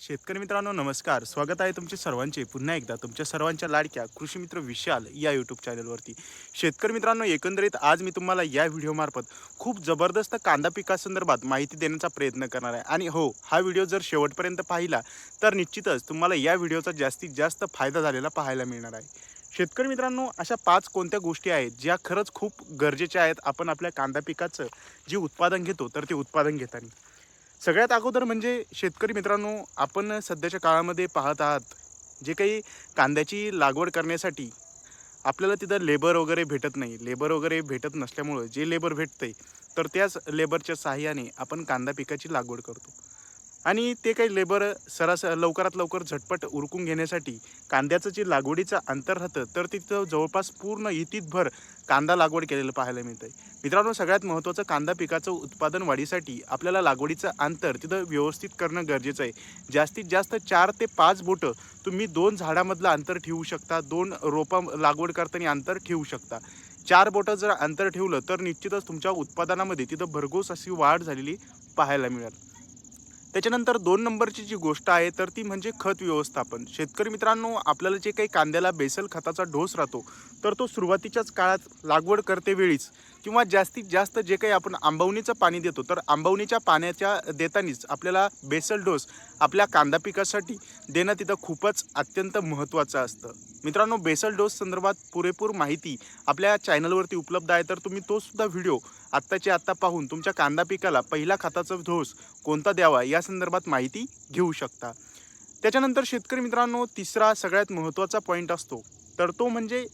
शेतकरी मित्रांनो नमस्कार. स्वागत आहे तुमचे सर्वांचे. पुन्हा एकदा तुमच्या सर्वांच्या लाडक्या कृषी मित्र विशाल या यूट्यूब चॅनलवरती शेतकरी मित्रांनो एकंदरीत आज मी तुम्हाला या व्हिडिओमार्फत खूप जबरदस्त कांदा पिकासंदर्भात माहिती देण्याचा प्रयत्न करणार आहे. आणि हो हा व्हिडिओ जर शेवटपर्यंत पाहिला तर निश्चितच तुम्हाला या व्हिडिओचा जास्तीत जास्त फायदा झालेला पाहायला मिळणार आहे. शेतकरी मित्रांनो अशा पाच कोणत्या गोष्टी आहेत ज्या खरंच खूप गरजेच्या आहेत आपण आपल्या कांदा पिकाचं जे उत्पादन घेतो तर ते उत्पादन घेताना. सगळ्यात अगोदर म्हणजे शेतकरी मित्रांनो आपण सध्याच्या काळामध्ये पाहत आहात जे काही कांद्याची लागवड करण्यासाठी आपल्याला तिथं लेबर वगैरे भेटत नाही. लेबर वगैरे भेटत नसल्यामुळं जे लेबर भेटतंय तर त्याच लेबरच्या साहाय्याने आपण कांदा पिकाची लागवड करतो. आणि ते काही लेबर सरास लवकरात लवकर झटपट उरकून घेण्यासाठी कांद्याचं जे लागवडीचं अंतर राहतं तर तिथं जवळपास पूर्ण इतीतभर कांदा लागवड केलेलं पाहायला मिळतं आहे मित्रांनो सगळ्यात महत्त्वाचं कांदा पिकाचं उत्पादन वाढीसाठी आपल्याला लागवडीचं अंतर तिथं व्यवस्थित करणं गरजेचं आहे. जास्तीत जास्त चार ते पाच बोटं तुम्ही दोन झाडामधलं अंतर ठेवू शकता दोन रोपा लागवड करताना अंतर ठेवू शकता. चार बोटं जर अंतर ठेवलं तर निश्चितच तुमच्या उत्पादनामध्ये तिथं भरघोस अशी वाढ झालेली पाहायला मिळेल. त्याच्यानंतर दोन नंबरची जी गोष्ट आहे तर ती म्हणजे खत व्यवस्थापन. शेतकरी मित्रांनो आपल्याला जे काही कांद्याला बेसल खताचा डोस राहतो तर तो सुरुवातीच्याच काळात लागवड करते वेळीच. किंवा जास्तीत जास्त जे काही आपण आंबवणीचं पाणी देतो तर आंबवणीच्या पाण्याच्या देतानीच आपल्याला बेसल डोस आपल्या कांदा पिकासाठी देणं तिथं खूपच अत्यंत महत्त्वाचं असतं. मित्रांनो बेसल डोस संदर्भात पुरेपूर माहिती आपल्या चॅनलवरती उपलब्ध आहे तर तुम्ही तो सुद्धा व्हिडिओ आत्ताच्या आत्ता पाहून तुमच्या कांदा पिकाला पहिला खताचा डोस कोणता द्यावा या संदर्भात माहिती घेऊ शकता. त्याच्यानंतर शेतकरी मित्रांनो तिसरा सगळ्यात महत्त्वाचा पॉईंट असतो तर तो म्हणजे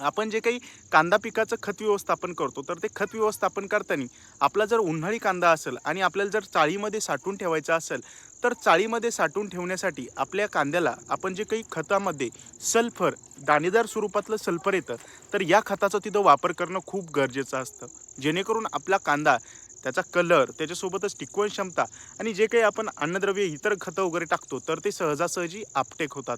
आपण जे काही कांदा पिकाचं खत व्यवस्थापन करतो तर ते खत व्यवस्थापन करताना आपला जर उन्हाळी कांदा असेल आणि आपल्याला जर चाळीमध्ये साठवून ठेवायचा असेल तर चाळीमध्ये साठवून ठेवण्यासाठी आपल्या कांद्याला आपण जे काही खतामध्ये सल्फर दाणेदार स्वरूपातलं सल्फर येतं तर या खताचा तिथं वापर करणं खूप गरजेचं असतं. जेणेकरून आपला कांदा त्याचा कलर त्याच्यासोबतच टिकवण क्षमता आणि जे काही आपण अन्नद्रव्य इतर खतं वगैरे टाकतो तर ते सहजासहजी आपटेक होतात.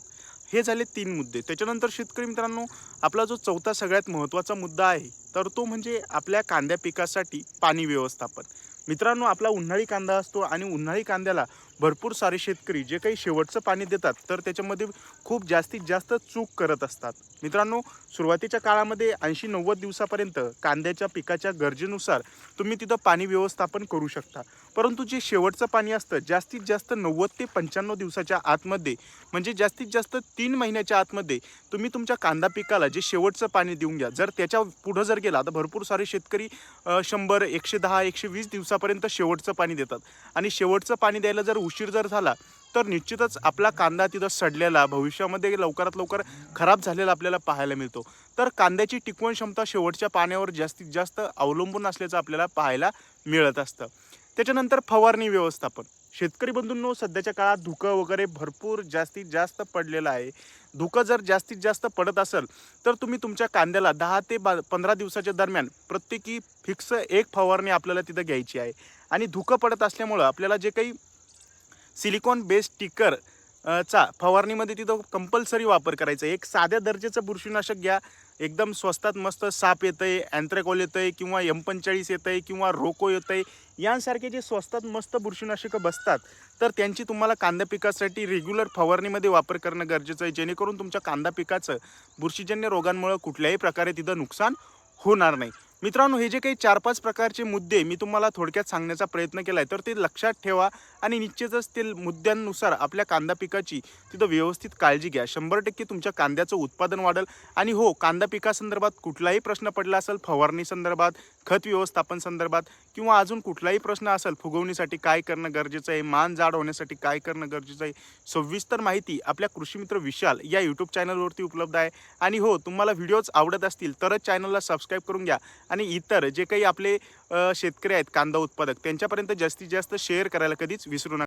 हे झाले तीन मुद्दे. त्याच्यानंतर शेतकरी मित्रांनो आपला जो चौथा सगळ्यात महत्त्वाचा मुद्दा आहे तर तो म्हणजे आपल्या कांद्या पिकासाठी पाणी व्यवस्थापन. मित्रांनो आपला उन्हाळी कांदा असतो आणि उन्हाळी कांद्याला भरपूर सारे शेतकरी जे काही शेवटचं पाणी देतात तर त्याच्यामध्ये खूप जास्तीत जास्त चूक करत असतात. मित्रांनो सुरुवातीच्या काळामध्ये ऐंशी नव्वद दिवसापर्यंत कांद्याच्या पिकाच्या गरजेनुसार तुम्ही तिथं पाणी व्यवस्थापन करू शकता. परंतु जे शेवटचं पाणी असतं जास्तीत जास्त नव्वद ते पंच्याण्णव दिवसाच्या आतमध्ये म्हणजे जास्तीत जास्त तीन महिन्याच्या आतमध्ये तुम्ही तुमच्या कांदा पिकाला जे शेवटचं पाणी देऊन घ्या. जर त्याच्या पुढं जर गेला तर भरपूर सारे शेतकरी शंभर एकशे दहा एकशे वीस दिवसापर्यंत शेवटचं पाणी देतात. आणि शेवटचं पाणी द्यायला जर उशीर जर झाला तर निश्चितच आपला कांदा तिथं सडलेला भविष्यामध्ये लवकरात लवकर खराब झालेला आपल्याला पाहायला मिळतो. तर कांद्याची टिकवण क्षमता शेवटच्या पाण्यावर जास्तीत जास्त अवलंबून असल्याचं आपल्याला पाहायला मिळत असतं. त्याच्यानंतर फवारणी व्यवस्थापन. शेतकरी बंधूंनो सध्याच्या काळात धुकं वगैरे भरपूर जास्तीत जास्त पडलेलं आहे. धुकं जर जास्तीत जास्त पडत असेल तर तुम्ही तुमच्या कांद्याला दहा ते बा पंधरा दिवसाच्या दरम्यान प्रत्येकी फिक्स एक फवारणी आपल्याला तिथं घ्यायची आहे. आणि धुकं पडत असल्यामुळं आपल्याला जे काही सिलिकॉन बेस्ड टिकर चा फवारणीमध्ये तिथं कंपल्सरी वापर करायचा. आहे. एक साध्या दर्जाचं बुरशीनाशक घ्या. एकदम स्वस्तात मस्त साप येतं आहे अँथ्रॅकॉल आहे किंवा एम पंचेचाळीस आहे किंवा रोको येतं आहे यांसारखे जे स्वस्तात मस्त बुरशीनाशकं बसतात तर त्यांची तुम्हाला कांदा पिकासाठी रेग्युलर फवारणीमध्ये वापर करणं गरजेचं आहे. जेणेकरून तुमच्या कांदा पिकाचं बुरशीजन्य रोगांमुळं कुठल्याही प्रकारे तिथं नुकसान होणार नाही. मित्रांनो हे जे काही चार पाच प्रकारचे मुद्दे मी तुम्हाला थोडक्यात सांगण्याचा प्रयत्न केला आहे तर ते लक्षात ठेवा आणि निश्चितच ते मुद्द्यांनुसार आपल्या कांदा पिकाची तिथं व्यवस्थित काळजी घ्या. शंभर टक्के तुमच्या कांद्याचं उत्पादन वाढेल आणि हो कांदा पिकासंदर्भात कुठलाही प्रश्न पडला असेल फवारणी संदर्भात खत व्यवस्थापन संदर्भात किंवा अजून कुठलाही प्रश्न असेल फुगवणीसाठी काय करणं गरजेचं आहे मान जाड होण्यासाठी काय करणं गरजेचं आहे सविस्तर माहिती आपल्या कृषीमित्र विशाल या यूट्यूब चॅनलवरती उपलब्ध आहे. आणि हो तुम्हाला व्हिडिओज आवडत असतील तरच चॅनलला सबस्क्राईब करून घ्या आणि इतर जे काही आपले शेतकरी आहेत कांदा उत्पादक त्यांच्यापर्यंत जास्तीत जास्त शेअर करायला कधीच विसरू नका.